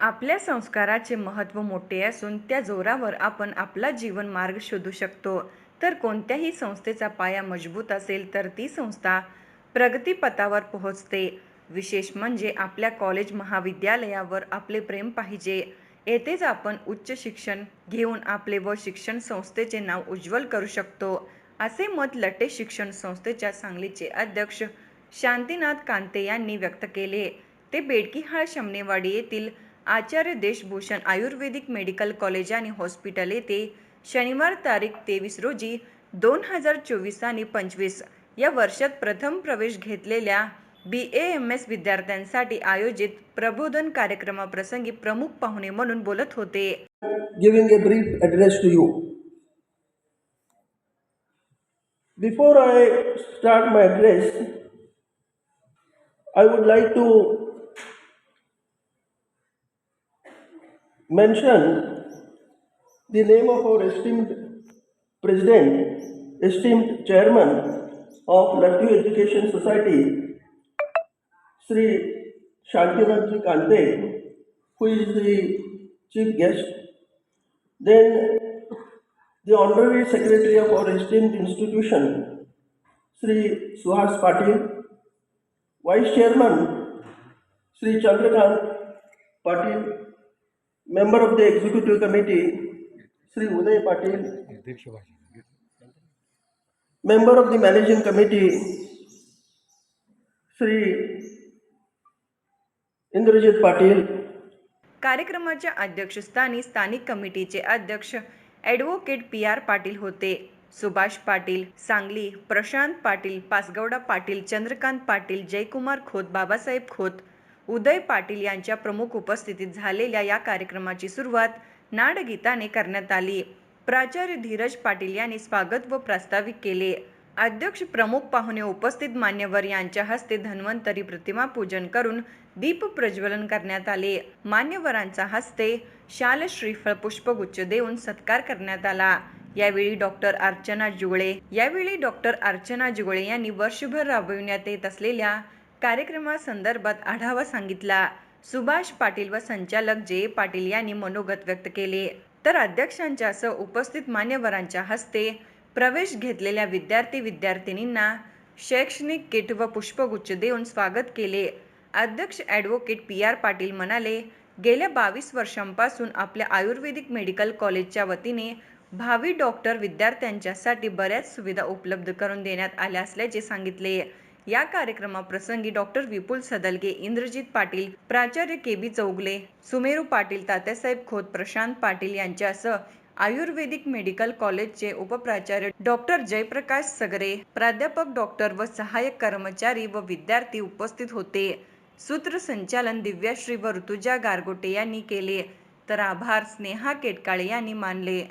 आपल्या संस्काराचे महत्त्व मोठे असून त्या जोरावर आपण आपला जीवन मार्ग शोधू शकतो. तर कोणत्याही संस्थेचा पाया मजबूत असेल तर ती संस्था प्रगतीपथावर पोहोचते. विशेष म्हणजे आपल्या कॉलेज महाविद्यालयावर आपले प्रेम पाहिजे. येथेच आपण उच्च शिक्षण घेऊन आपले व शिक्षण संस्थेचे नाव उज्ज्वल करू शकतो. असे मत लटे शिक्षण संस्थेच्या सांगलीचे अध्यक्ष शांतीनाथ कांते यांनी व्यक्त केले. ते बेडकीहाळ शमनेवाडी येथील Acharya Deshbhushan ayurvedic medical college आणि हॉस्पिटल येथे शनिवार तारीख तेवीस रोजी दोन हजार चोवीस आणि पंचवीस या वर्षात प्रथम प्रवेश घेतलेल्या बी ए एम एस विद्यार्थ्यांसाठी आयोजित प्रबोधन कार्यक्रमाप्रसंगी प्रमुख पाहुणे म्हणून बोलत होते. Giving a brief address to you before I start my address I would like to mention the name of our esteemed president, esteemed chairman of Lattu Education Society, Sri Shantinathji Kante, who is the chief guest. Then the honorary secretary of our esteemed institution, Sri Suhas Patil, vice chairman, Sri Chandrakant Patil, member of the executive committee Shri Uday Patil member of the managing committee Shri Indrajit Patil कार्यक्रमाच्या अध्यक्षस्थानी स्थानिक कमिटीचे अध्यक्ष advocate P R Patil होते. सुभाष पाटील सांगली प्रशांत पाटील पासगौडा पाटील चंद्रकांत पाटील जयकुमार खोत बाबासाहेब खोत उदय पाटील यांच्या प्रमुख उपस्थितीत झालेल्या या कार्यक्रमाची सुरुवात नाडगीताने करण्यात आली. प्राचार्य धीरज पाटील यांनी स्वागत व प्रास्ताविक केले. अध्यक्ष प्रमुख पाहुणे उपस्थित मान्यवर यांच्या हस्ते धन्वंतरी प्रतिमा पूजन करून दीप प्रज्वलन करण्यात आले. मान्यवरांचा हस्ते शाल श्रीफळ पुष्पगुच्छ देऊन सत्कार करण्यात आला. यावेळी डॉक्टर अर्चना जुगळे यावेळी डॉक्टर अर्चना जुगळे यांनी वर्षभर राबविण्यात येत असलेल्या कार्यक्रमासंदर्भात आढावा सांगितला. सुभाष पाटील व संचालक जे. पाटील यांनी मनोगत व्यक्त केले. तर अध्यक्षांच्यासह उपस्थित मान्यवरांच्या हस्ते प्रवेश घेतलेल्या विद्यार्थी विद्यार्थिनींना शैक्षणिक किट व पुष्पगुच्छ देऊन स्वागत केले. अध्यक्ष ॲडव्होकेट पी. आर. पाटील म्हणाले गेल्या बावीस वर्षांपासून आपल्या आयुर्वेदिक मेडिकल कॉलेजच्या वतीने भावी डॉक्टर विद्यार्थ्यांच्यासाठी बऱ्याच सुविधा उपलब्ध करून देण्यात आल्या असल्याचे सांगितले. या कार्यक्रमाप्रसंगी डॉक्टर विपुल सदलगे इंद्रजित पाटील प्राचार्य के बी चौगले सुमेरू पाटील तात्यासाहेब खोत प्रशांत पाटील यांच्यासह आयुर्वेदिक मेडिकल कॉलेजचे उपप्राचार्य डॉक्टर जयप्रकाश सगरे प्राध्यापक डॉक्टर व सहाय्यक कर्मचारी व विद्यार्थी उपस्थित होते. सूत्रसंचालन दिव्याश्री व ऋतुजा गारगोटे यांनी केले. तर आभार स्नेहा केटकाळे यांनी मानले.